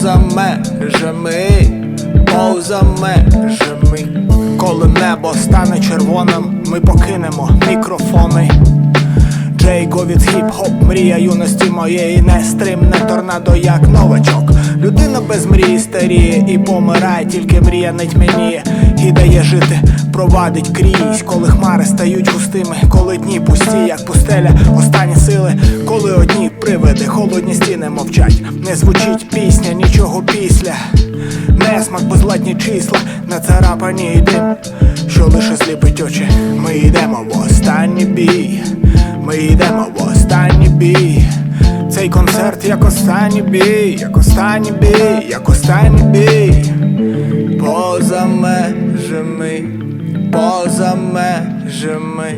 поза межами, поза межами, коли небо стане червоним, ми покинемо мікрофони. Джейко від хіп-хоп, мрія юності моєї нестримне торнадо, як новачок. Людина без мрії старіє і помирає, тільки мрія не тьмяніє і дає жити, провадить крізь, коли хмари стають густими, коли дні пусті, як пустеля, останні сили, коли одні привиди, холодні стіни мовчать, не звучить пісня, нічого після. Несмак, безладні числа, нацарапані і дим, що лише сліпить очі. Ми йдемо в останній бій. Ми йдемо в останній бій. Цей концерт як останній бій, як останній бій, як останній бій. Поза межами, поза межами,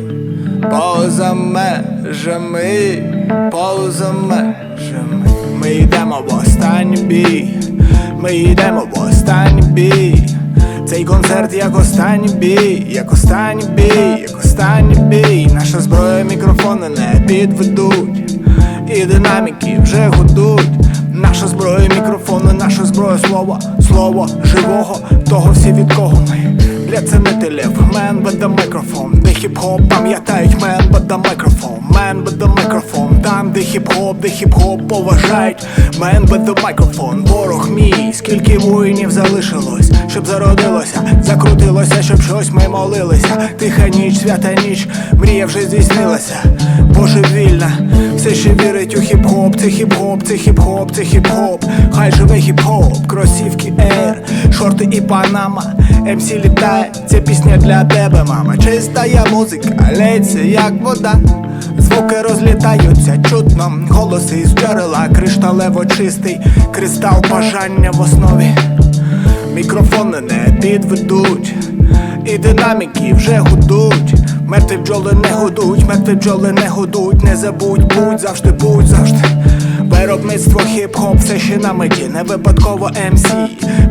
поза межами, поза межами. Ми йдемо в останній бій, ми йдемо в останній бій. Цей концерт як останній бій, як останній бій, як останній бій. Наша зброя мікрофони не підведуть, і динаміки вже гудуть. Наша зброя мікрофони, наша зброя слова, слово живого, того всі від кого ми. Для ценителів, man веде microphone Де хіп-хоп, пам'ятають man with the microphone. Man with the microphone. Там, де хіп-хоп, де хіп-хоп поважають. Man with the microphone. Ворог мій, скільки воїнів залишилось Щоб зародилося, закрутилося, щоб щось ми молилися. Тиха ніч, свята ніч, мрія вже здійснилася. Божевільна, все ще вірить у хіп-хоп Це хіп-хоп, це хіп-хоп, це хіп-хоп. Хай живе хіп-хоп, кросівки Air Шорти і панама, МС літає, це пісня для тебе, мама. Чистая музика, лється як вода. Звуки розлітаються чутно, голоси з джерела, кришталево чистий, кристал бажання в основі. Мікрофони не підведуть, і динаміки вже гудуть. Мертві бджоли не гудуть, мертві бджоли не гудуть, не забудь, будь завжди, будь завжди. Виробництво хіп-хоп все ще на меті, не випадково МС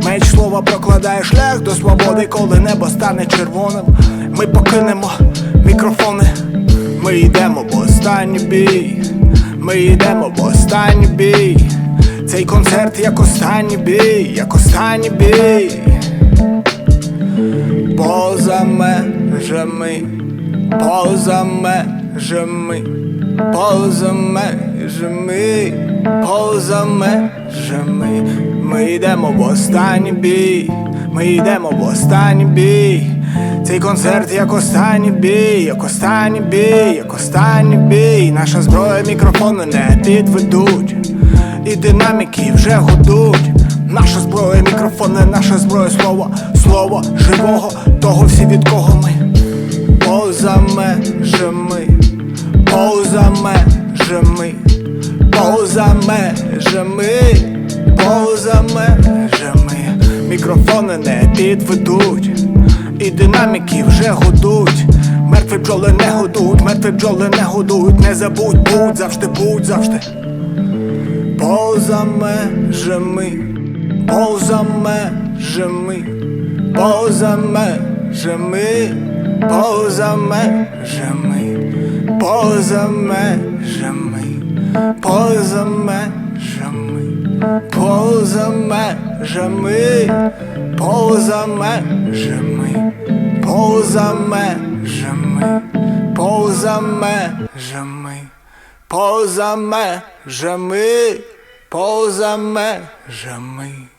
Меч слова прокладає шлях до свободи, коли небо стане червоним. Ми покинемо мікрофони, ми йдемо в останній бій, ми йдемо в останній бій. Цей концерт як останній бій, як останній бій. Поза межами, поза межами, поза межами, поза межами. Ми йдемо в останній бій, ми йдемо в останній бій. Цей концерт як останній бій, як останній бій, як останній бій. Наша зброя мікрофони не підведуть, і динаміки вже гудуть. Наша зброя, мікрофони, наша зброя, слово, слово живого, того всі від кого ми поза межами, поза межами, поза межами, поза межами, мікрофони не підведуть, і динаміки вже гудуть. Мертві бджоли не гудуть, мертві бджоли не гудуть, не забудь, будь завжди, будь завжди. Поза межами, поза межами, поза межами, поза межами, поле за межами, поле за межами, поле за межами, поле за межами, поле за межами, поле за межами, поле за межами, поле за межами.